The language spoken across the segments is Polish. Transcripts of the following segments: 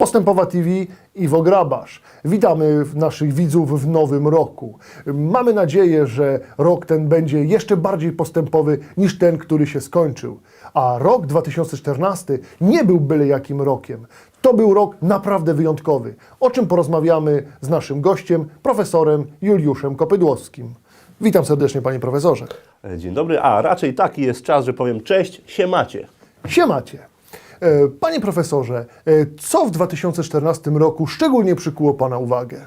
Postępowa TV Iwo Grabasz. Witamy naszych widzów w nowym roku. Mamy nadzieję, że rok ten będzie jeszcze bardziej postępowy niż ten, który się skończył. A rok 2014 nie był byle jakim rokiem. To był rok naprawdę wyjątkowy, o czym porozmawiamy z naszym gościem, profesorem Juliuszem Kopydłowskim. Witam serdecznie, panie profesorze. Dzień dobry, a raczej taki jest czas, że powiem cześć, siemacie. Siemacie. E, Panie profesorze, e, co w 2014 roku szczególnie przykuło Pana uwagę?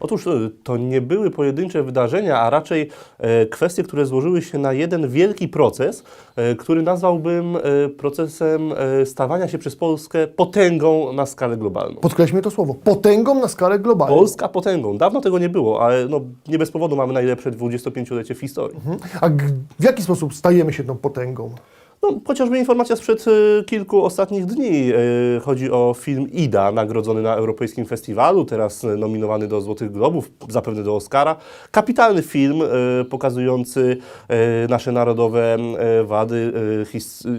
Otóż e, to nie były pojedyncze wydarzenia, a raczej e, kwestie, które złożyły się na jeden wielki proces, e, który nazwałbym e, procesem e, stawania się przez Polskę potęgą na skalę globalną. Podkreślmy to słowo. Potęgą na skalę globalną. Polska potęgą. Dawno tego nie było, ale no, nie bez powodu mamy najlepsze 25-lecie w historii. A g- w jaki sposób stajemy się tą potęgą? No, chociażby informacja sprzed e, kilku ostatnich dni. E, Chodzi o film Ida, nagrodzony na Europejskim Festiwalu, teraz e, nominowany do Złotych Globów, zapewne do Oscara. Kapitalny film pokazujący nasze narodowe wady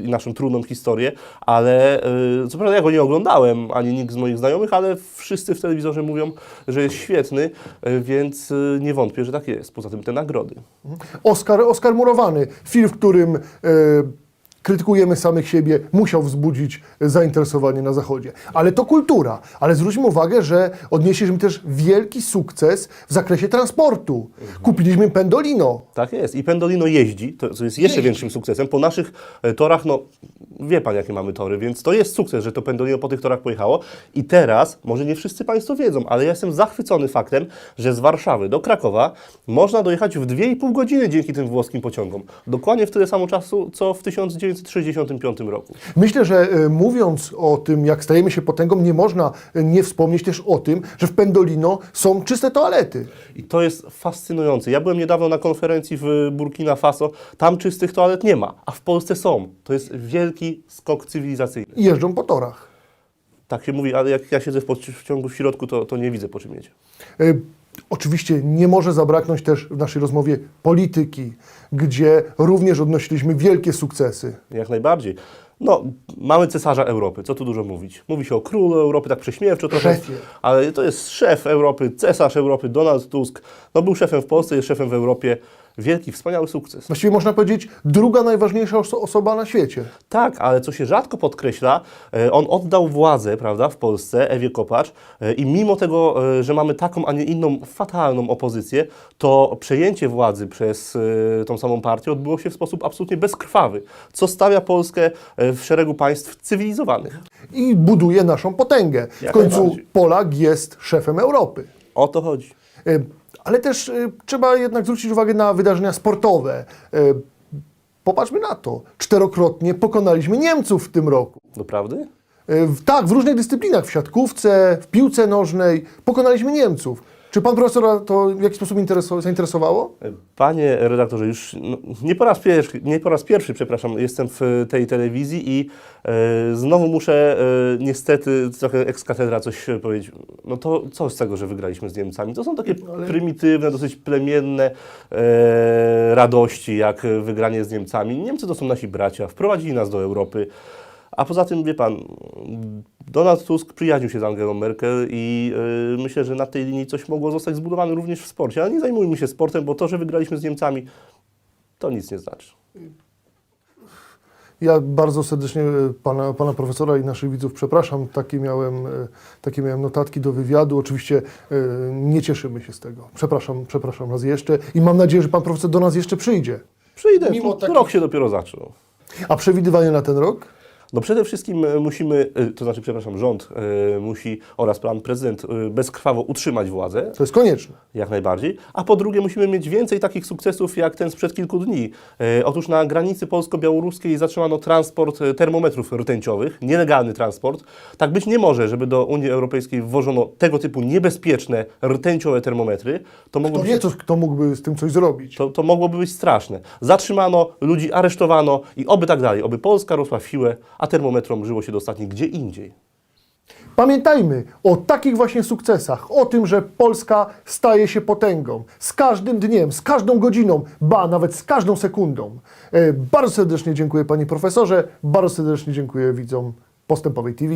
i naszą trudną historię, ale co prawda ja go nie oglądałem, ani nikt z moich znajomych, ale wszyscy w telewizorze mówią, że jest świetny, więc nie wątpię, że tak jest. Poza tym te nagrody. Oscar, Oscar murowany. Film, w którym krytykujemy samych siebie, musiał wzbudzić zainteresowanie na Zachodzie. Ale to kultura. Ale zwróćmy uwagę, że odnieśliśmy też wielki sukces w zakresie transportu. Kupiliśmy Pendolino. Tak jest. I Pendolino jeździ, to co jest jeszcze Jeździ. większym sukcesem. Po naszych e, torach, no wie Pan jakie mamy tory, więc to jest sukces, że to Pendolino po tych torach pojechało. I teraz, może nie wszyscy Państwo wiedzą, ale ja jestem zachwycony faktem, że z Warszawy do Krakowa można dojechać w 2,5 godziny dzięki tym włoskim pociągom. Dokładnie w tyle samo czasu, co w 1965 roku. Myślę, że e, mówiąc o tym, jak stajemy się potęgą, nie można e, nie wspomnieć też o tym, że w Pendolino są czyste toalety. I to jest fascynujące. Ja byłem niedawno na konferencji w Burkina Faso, tam czystych toalet nie ma, a w Polsce są. To jest wielki skok cywilizacyjny. i jeżdżą po torach. Tak się mówi, ale jak ja siedzę w pociągu w środku, to, to nie widzę po czym jedzie. E, Oczywiście nie może zabraknąć też w naszej rozmowie polityki, gdzie również odnosiliśmy wielkie sukcesy. Jak najbardziej. No, mamy cesarza Europy, co tu dużo mówić. Mówi się o królu Europy, tak prześmiewczo trochę, Szefie. ale to jest szef Europy, cesarz Europy, Donald Tusk. No, był szefem w Polsce, jest szefem w Europie. Wielki, wspaniały sukces. Właściwie można powiedzieć druga najważniejsza oso- osoba na świecie. Tak, ale co się rzadko podkreśla, e, on oddał władzę, prawda, w Polsce, Ewie Kopacz e, i mimo tego, e, że mamy taką, a nie inną fatalną opozycję, to przejęcie władzy przez tą samą partię odbyło się w sposób absolutnie bezkrwawy, co stawia Polskę w szeregu państw cywilizowanych. I buduje naszą potęgę. W Jak końcu. Polak jest szefem Europy. O to chodzi. Ale też e, trzeba jednak zwrócić uwagę na wydarzenia sportowe. E, Popatrzmy na to. Czterokrotnie pokonaliśmy Niemców w tym roku. Doprawdy? W- Tak, w różnych dyscyplinach, w siatkówce, w piłce nożnej, pokonaliśmy Niemców. Czy pan profesora to w jakiś sposób intereso- zainteresowało? Panie redaktorze, już no, nie, po raz pierwszy, nie po raz pierwszy, przepraszam, jestem w tej telewizji i e, znowu muszę e, niestety trochę ex coś e, powiedzieć. No to co z tego, że wygraliśmy z Niemcami? To są takie prymitywne, dosyć plemienne e, radości, jak wygranie z Niemcami. Niemcy to są nasi bracia, wprowadzili nas do Europy. A poza tym, wie pan, Donald Tusk przyjaźnił się z Angelą Merkel i y, myślę, że na tej linii coś mogło zostać zbudowane również w sporcie. Ale nie zajmujmy się sportem, bo to, że wygraliśmy z Niemcami, to nic nie znaczy. Ja bardzo serdecznie e, pana, pana profesora i naszych widzów przepraszam. Takie miałem, e, takie miałem notatki do wywiadu. Oczywiście e, nie cieszymy się z tego. Przepraszam, przepraszam raz jeszcze i mam nadzieję, że pan profesor do nas jeszcze przyjdzie. Przyjdę, Mimo takich- rok się dopiero zaczął. A przewidywanie na ten rok? No przede wszystkim e, musimy, e, to znaczy, przepraszam, rząd e, musi oraz pan prezydent bezkrwawo utrzymać władzę, To jest konieczne. jak najbardziej. A po drugie, musimy mieć więcej takich sukcesów jak ten sprzed kilku dni. Otóż na granicy polsko-białoruskiej zatrzymano transport termometrów rtęciowych, nielegalny transport. Tak być nie może, żeby do Unii Europejskiej wwożono tego typu niebezpieczne rtęciowe termometry. To mogło To być nie, to, kto mógłby z tym coś zrobić. to, to mogłoby być straszne. Zatrzymano, ludzi aresztowano i oby tak dalej. Oby Polska rosła w siłę, a termometrom żyło się dostatnio gdzie indziej. Pamiętajmy o takich właśnie sukcesach, o tym, że Polska staje się potęgą z każdym dniem, z każdą godziną, ba, nawet z każdą sekundą. E, Bardzo serdecznie dziękuję panie profesorze, bardzo serdecznie dziękuję widzom Postępowej TV.